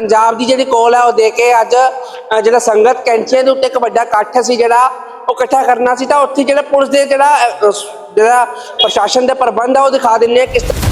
ਪੰਜਾਬ ਦੀ ਜਿਹੜੀ ਕੋਲ ਹੈ ਉਹ ਦੇ ਕੇ ਅੱਜ ਅ, ਜਿਹੜਾ ਸੰਗਤ ਕੈਂਚੀਆਂ ਦੇ ਉੱਤੇ ਇੱਕ ਵੱਡਾ ਇਕੱਠ ਸੀ ਜਿਹੜਾ ਉਹ ਇਕੱਠਾ ਕਰਨਾ ਸੀ ਤਾਂ ਉੱਥੇ ਜਿਹੜਾ ਪੁਲਿਸ ਦੇ ਜਿਹੜਾ ਜਿਹੜਾ ਪ੍ਰਸ਼ਾਸਨ ਦੇ ਪ੍ਰਬੰਧ ਆ ਉਹ ਦਿਖਾ ਦਿੰਨੇ ਆ ਕਿਸ ਤਰ੍ਹਾਂ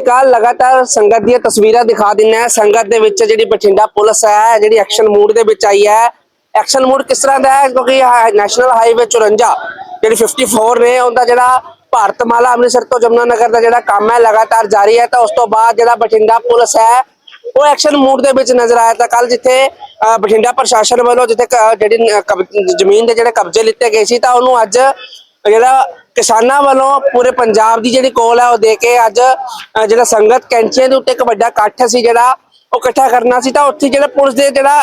ਕੱਲ ਲਗਾਤਾਰ ਸੰਗਤ ਦੀਆਂ ਤਸਵੀਰਾਂ ਦਿਖਾ ਦਿੰਨਾ ਹੈ। ਸੰਗਤ ਦੇ ਵਿੱਚ ਜਿਹੜੀ ਬਠਿੰਡਾ ਪੁਲਿਸ ਹੈ, ਜਿਹੜੀ ਐਕਸ਼ਨ ਮੂਡ ਦੇ ਵਿੱਚ ਆਈ ਹੈ। ਐਕਸ਼ਨ ਮੂਡ ਕਿਸ ਤਰ੍ਹਾਂ ਦਾ ਹੈ? ਕਿਉਂਕਿ ਨੈਸ਼ਨਲ ਹਾਈਵੇ 54 ਜਿਹੜੀ 54 ਨੇ, ਉਹਦਾ ਜਿਹੜਾ ਭਾਰਤਮਾਲਾ ਅੰਮ੍ਰਿਤਸਰ ਤੋਂ ਜਮਨਾ ਨਗਰ ਦਾ ਜਿਹੜਾ ਕੰਮ ਹੈ, ਲਗਾਤਾਰ ਜਾਰੀ ਹੈ। ਤਾਂ ਉਸ ਤੋਂ ਬਾਅਦ ਜਿਹੜਾ ਬਠਿੰਡਾ ਪੁਲਿਸ ਹੈ, ਉਹ ਐਕਸ਼ਨ ਮੂਡ ਦੇ ਵਿੱਚ ਨਜ਼ਰ ਆਇਆ। ਤਾਂ ਕੱਲ ਜਿੱਥੇ ਬਠਿੰਡਾ ਪ੍ਰਸ਼ਾਸਨ ਵੱਲੋਂ ਜਿੱਥੇ ਜਿਹੜੀ ਜ਼ਮੀਨ ਦੇ ਜਿਹੜੇ ਕਬਜ਼ੇ ਲਿੱਤੇ ਗਏ ਸੀ, ਤਾਂ ਉਹਨੂੰ ਅੱਜ ਜਿਹੜਾ ਕਿਸਾਨਾਂ ਵੱਲੋਂ ਪੂਰੇ ਪੰਜਾਬ ਦੀ ਜਿਹੜੀ ਕੋਲ ਹੈ ਉਹ ਦੇ ਕੇ ਅੱਜ ਜਿਹੜਾ ਸੰਗਤ ਕੈਂਚੀਆਂ ਦੇ ਉੱਤੇ ਇੱਕ ਵੱਡਾ ਇਕੱਠ ਸੀ ਜਿਹੜਾ ਉਹ ਇਕੱਠਾ ਕਰਨਾ ਸੀ, ਤਾਂ ਉੱਥੇ ਜਿਹੜਾ ਪੁਲਿਸ ਦੇ ਜਿਹੜਾ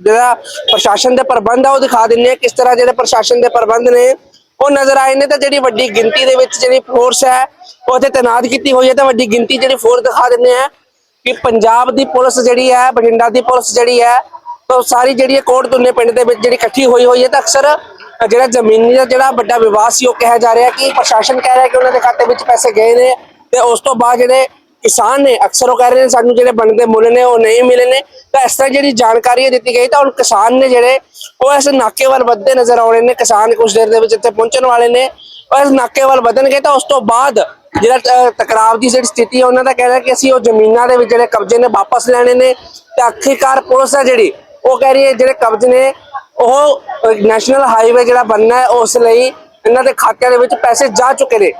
ਜਿਹੜਾ ਪ੍ਰਸ਼ਾਸਨ ਦੇ ਪ੍ਰਬੰਧ ਆ ਉਹ ਦਿਖਾ ਦਿੰਨੇ ਆ ਕਿਸ ਤਰ੍ਹਾਂ ਜਿਹੜੇ ਪ੍ਰਸ਼ਾਸਨ ਦੇ ਪ੍ਰਬੰਧ ਨੇ। ਉਹ ਨਜ਼ਰ ਆਏ ਨੇ ਤਾਂ ਜਿਹੜੀ ਵੱਡੀ ਗਿਣਤੀ ਦੇ ਵਿੱਚ ਜਿਹੜੀ ਫੋਰਸ ਹੈ, ਉਹ ਉੱਥੇ ਤੈਨਾਤ ਕੀਤੀ ਹੋਈ ਹੈ ਤਾਂ ਵੱਡੀ ਗਿਣਤੀ ਜਿਹੜੀ ਫੋਰਸ ਦਿਖਾ ਦਿੰਨੇ ਆ ਕਿ ਪੰਜਾਬ ਦੀ ਪੁਲਿਸ ਜਿਹੜੀ ਹੈ, ਬਠਿੰਡਾ ਦੀ ਪੁਲਿਸ ਜਿਹੜੀ ਹੈ, ਤਾਂ ਸਾਰੀ ਜਿਹੜੀ ਹੈ ਕੋਟ ਦੁੰਨੇ ਪਿੰਡ ਦੇ ਵਿੱਚ ਜਿਹੜੀ ਇਕੱਠੀ ਹੋਈ ਹੋਈ ਹੈ ਤਾਂ ਅਕਸਰ ਜਿਹੜਾ ਜ਼ਮੀਨੀ ਦਾ ਜਿਹੜਾ ਵੱਡਾ ਵਿਵਾਦ ਸੀ, ਉਹ ਕਿਹਾ ਜਾ ਰਿਹਾ ਕਿ ਪ੍ਰਸ਼ਾਸਨ ਕਹਿ ਰਿਹਾ ਕਿ ਉਹਨਾਂ ਦੇ ਖਾਤੇ ਵਿੱਚ ਪੈਸੇ ਗਏ ਨੇ ਤੇ ਉਸ ਤੋਂ ਬਾਅਦ ਜਿਹੜੇ ਕਿਸਾਨ ਨੇ, ਅਕਸਰ ਉਹ ਕਹਿ ਰਹੇ ਨੇ ਸਾਨੂੰ ਜਿਹੜੇ ਬਣਦੇ ਮੁੱਲ ਨੇ, ਉਹ ਨਹੀਂ ਮਿਲੇ ਨੇ। ਤਾਂ ਇਸ ਤਰ੍ਹਾਂ ਜਿਹੜੀ ਜਾਣਕਾਰੀ ਹੈ ਦਿੱਤੀ ਗਈ, ਤਾਂ ਹੁਣ ਕਿਸਾਨ ਨੇ ਜਿਹੜੇ, ਉਹ ਇਸ ਨਾਕੇ ਵੱਲ ਵੱਧਦੇ ਨਜ਼ਰ ਆਉਣੇ ਨੇ, ਕਿਸਾਨ ਕੁਝ ਦੇਰ ਦੇ ਵਿੱਚ ਇੱਥੇ ਪਹੁੰਚਣ ਵਾਲੇ ਨੇ, ਉਹ ਇਸ ਨਾਕੇ ਵੱਲ ਵਧਣਗੇ, ਤਾਂ ਉਸ ਤੋਂ ਬਾਅਦ ਜਿਹੜਾ ਟਕਰਾਵ ਦੀ ਜਿਹੜੀ ਸਥਿਤੀ ਹੈ, ਉਹਨਾਂ ਦਾ ਕਹਿਣਾ ਕਿ ਅਸੀਂ ਉਹ ਜ਼ਮੀਨਾਂ ਦੇ ਵਿੱਚ ਜਿਹੜੇ ਕਬਜ਼ੇ ਨੇ ਵਾਪਸ ਲੈਣੇ ਨੇ, ਤੇ ਆਖਿਰਕਾਰ ਪੁਲਿਸ ਹੈ ਜਿਹੜੀ, ਉਹ ਕਹਿ ਰਹੀ ਹੈ ਜਿਹੜੇ ਕਬਜ਼ੇ ਨੇ ਉਹ ਨੈਸ਼ਨਲ ਹਾਈਵੇ ਜਿਹੜਾ ਬਣਨਾ ਹੈ, ਉਸ ਲਈ ਇਹਨਾਂ ਦੇ ਖਾਤਿਆਂ ਦੇ ਵਿੱਚ ਪੈਸੇ ਜਾ ਚੁੱਕੇ ਨੇ।